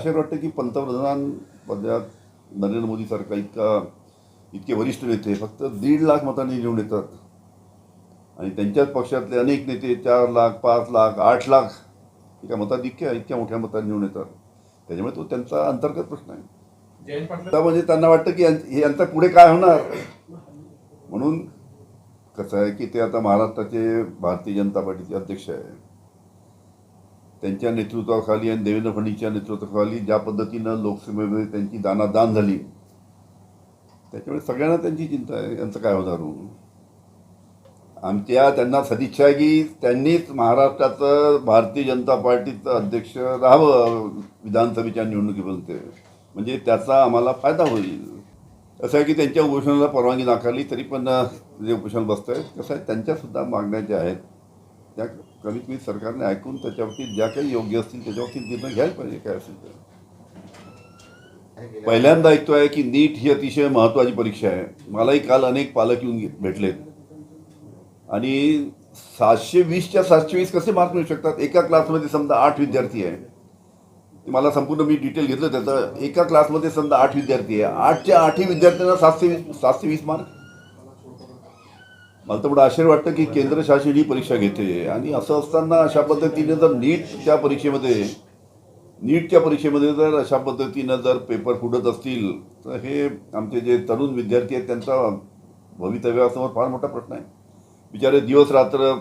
असे वाटतं की पंतप्रधान पदात नरेंद्र मोदीसारखा इतका इतके वरिष्ठ नेते फक्त दीड लाख मतांनी निवडून येतात. आणि त्यांच्याच पक्षातले अनेक नेते चार लाख पाच लाख आठ लाख एका मताधिक्य इतक्या मोठ्या मतांनी निवडून येतात. त्याच्यामुळे तो त्यांचा अंतर्गत प्रश्न आहे. म्हणजे त्यांना वाटतं की यां- हे यांचा पुढे काय होणार? म्हणून कसं आहे की ते आता महाराष्ट्राचे भारतीय जनता पार्टीचे अध्यक्ष आहे. त्यांच्या नेतृत्वाखाली आणि देवेंद्र फडणवीसच्या नेतृत्वाखाली ज्या पद्धतीनं लोकसभेमध्ये त्यांची दानादान झाली त्याच्यामुळे सगळ्यांना त्यांची चिंता आहे. यांचं काय होणार हो? आमच्या त्यांना सदिच्छा आहे की त्यांनीच महाराष्ट्राचं भारतीय जनता पार्टीचं अध्यक्ष राहावं विधानसभेच्या निवडणुकीपर्यंत म्हणजे त्याचा आम्हाला फायदा होईल. असं आहे की त्यांच्या उपोषणाला परवानगी नाकारली तरी पण जे उपोषण बसतं आहे कसं आहे त्यांच्यासुद्धा मागण्या ज्या आहेत त्या कमीत कमी सरकारने ऐकून त्याच्यावरती ज्या काही योग्य असतील त्याच्यावरती निर्णय घ्यायला पाहिजे काय असेल तर. पहिल्यांदा ऐकतोय की नीट ही अतिशय महत्त्वाची परीक्षा आहे. मलाही काल अनेक पालक येऊन भेटलेत. आणि सातशे वीसच्या सातशे वीस कसे मार्क मिळू शकतात? एका क्लासमध्ये समजा आठ विद्यार्थी आहे. मला संपूर्ण मी डिटेल घेतलं त्याचं. एका क्लासमध्ये समजा आठ विद्यार्थी आहे. आठच्या आठही विद्यार्थ्यांना सातशे वीस सातशे वीस मार्क? मला तर पुढं आश्चर्य वाटतं की केंद्र शासन ही परीक्षा घेते. आणि असं असताना अशा पद्धतीने जर नीटच्या परीक्षेमध्ये नीटच्या परीक्षेमध्ये जर अशा पद्धतीनं जर पेपर फुटत असतील तर हे आमचे जे तरुण विद्यार्थी आहेत त्यांचा भवितव्यासमोर फार मोठा प्रश्न आहे. बिचारे दिवस रात्र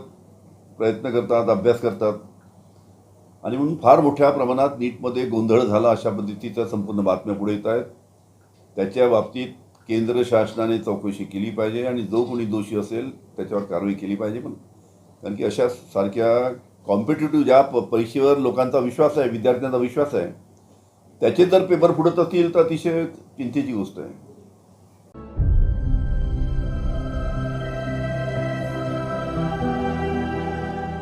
प्रयत्न करतात अभ्यास करतात. आणि म्हणून फार मोठ्या प्रमाणात नीटमध्ये गोंधळ झाला अशा पद्धतीच्या संपूर्ण बातम्या पुढे येत आहेत. त्याच्या बाबतीत केंद्र शासनाने चौकशी केली पाहिजे आणि जो कोणी दोषी असेल त्याच्यावर कारवाई केली पाहिजे पण. कारण की अशा सारख्या कॉम्पिटेटिव्ह ज्या प परीक्षेवर लोकांचा विश्वास आहे विद्यार्थ्यांचा विश्वास आहे त्याचे जर पेपर फुटत असतील तर अतिशय चिंतेची गोष्ट आहे.